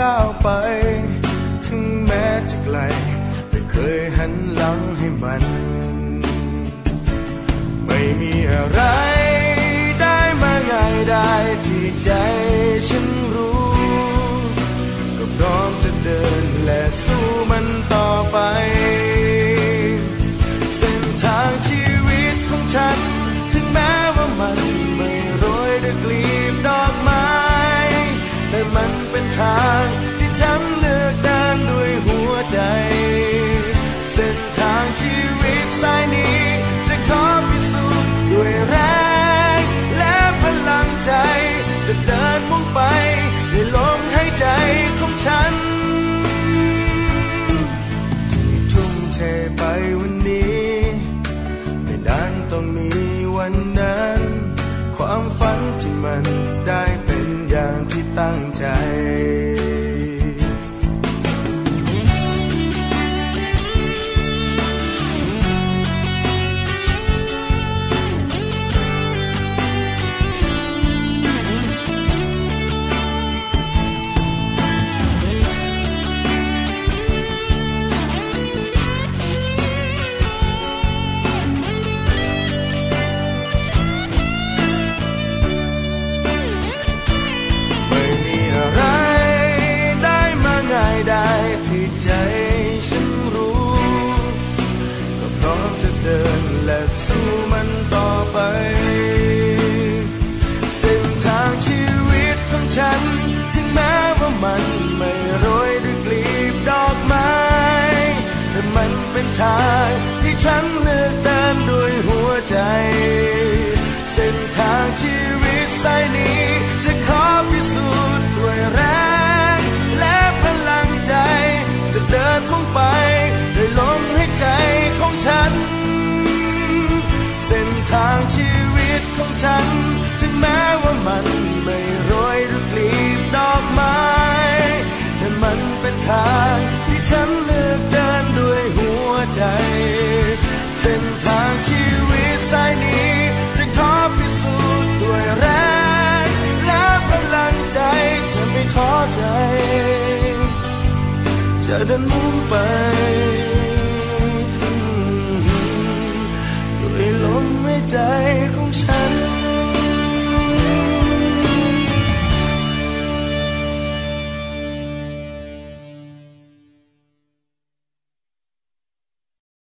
ก้าวไป ถึงแม้จะไกล ไม่เคยหันหลังให้มัน ไม่มีอะไร สายนี้จะขอพิสูจน์ด้วยแรงและพลังใจ จะเดินมุ่งไปด้วยลมหายใจของฉัน ที่ทุ่มเทไปวันนี้ไม่นานต้องมีวันนั้น ความฝันที่มันได้เป็นอย่างที่ตั้งใจ เป็นทางที่ฉันเลือกเดินด้วยหัวใจ เส้นทางชีวิตสายนี้ จะขอพิสูจน์ด้วยแรงและพลังใจ จะเดินมุ่งไปด้วยลมหายใจของฉัน เส้นทางชีวิตของฉันถึงแม้ว่ามันไม่ จะเดินมุ่งไปด้วยลมหายใจของฉัน